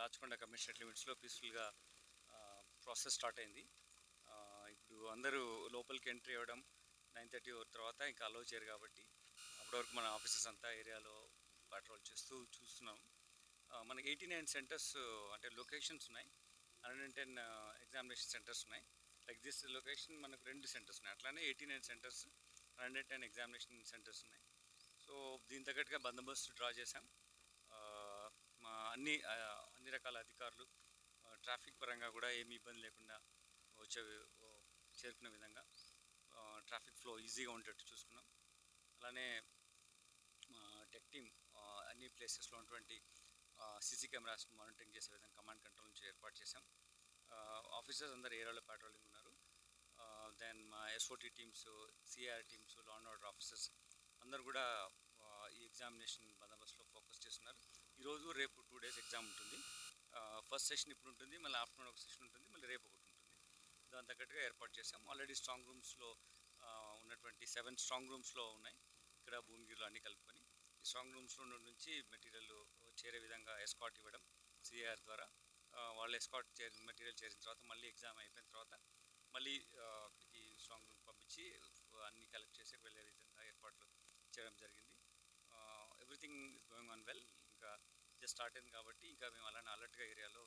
Rachakonda commissionerate లిమిట్స్లో పీస్ఫుల్గా process start అయింది. ఇప్పుడు అందరూ లోపలికి ఎంట్రీ అవ్వడం నైన్ థర్టీ తర్వాత ఇంకా అలో చేయరు కాబట్టి అప్పటివరకు మన ఆఫీసెస్ అంతా ఏరియాలో పెట్రోల్ చేస్తూ చూస్తున్నాం. మనకి ఎయిటీ నైన్ సెంటర్స్ అంటే లొకేషన్స్ ఉన్నాయి. Hundred and ten examination centres ఉన్నాయి. లైక్ దిస్ లొకేషన్ మనకు రెండు సెంటర్స్ ఉన్నాయి. అట్లానే eighty nine centres hundred and ten examination centres ఉన్నాయి. సో దీని తగ్గట్టుగా బందోబస్తు డ్రా చేశాం. మా అన్ని అన్ని రకాల అధికారులు ట్రాఫిక్ పరంగా కూడా ఏమి ఇబ్బంది లేకుండా వచ్చే చేరుకునే విధంగా ట్రాఫిక్ ఫ్లో ఈజీగా ఉండేట్టు చూసుకున్నాం. అలానే టెక్ టీమ్ అన్ని ప్లేసెస్లో ఉన్నటువంటి సీసీ కెమెరాస్ మానిటరింగ్ చేసే విధంగా కమాండ్ కంట్రోల్ నుంచి ఏర్పాటు చేశాం. ఆఫీసర్స్ అందరు ఏరియాలో పెట్రోలింగ్ ఉన్నారు? దెన్ మా SOT teams CR teams law and order officers అందరు కూడా ఈ ఎగ్జామినేషన్ బందోబస్తులో ఫోకస్ చేస్తున్నారు. ఈరోజు రేపు టూ డేస్ ఎగ్జామ్ ఉంటుంది. ఫస్ట్ సెషన్ ఇప్పుడు ఉంటుంది మళ్ళీ ఆఫ్టర్నూన్ ఒక సెషన్ ఉంటుంది మళ్ళీ రేపు ఒకటి ఉంటుంది. దాని తగ్గట్టుగా ఏర్పాటు చేసాం ఆల్రెడీ స్ట్రాంగ్ రూమ్స్లో ఉన్నటువంటి సెవెన్ స్ట్రాంగ్ రూమ్స్లో ఉన్నాయి. ఇక్కడ భూమిగిరిలో అన్ని కలుపుకొని. ఈ స్ట్రాంగ్ రూమ్స్లో నుంచి మెటీరియల్ చేరే విధంగా ఎస్కాట్ ఇవ్వడం సిఆర్ ద్వారా. వాళ్ళు ఎస్కాట్ చే మెటీరియల్ చేరిన తర్వాత మళ్ళీ ఎగ్జామ్ అయిపోయిన తర్వాత మళ్ళీ అక్కడికి స్ట్రాంగ్ రూమ్ పంపించి అన్ని కలెక్ట్ చేసి వెళ్ళే విధంగా ఏర్పాట్లు చేయడం జరిగింది. గోయింగ్ ఆన్ వెల్ ఇంకా జస్ట్ స్టార్ట్ అయింది కాబట్టి ఇంకా మేము అలానే అలర్ట్గా ఏరియాలో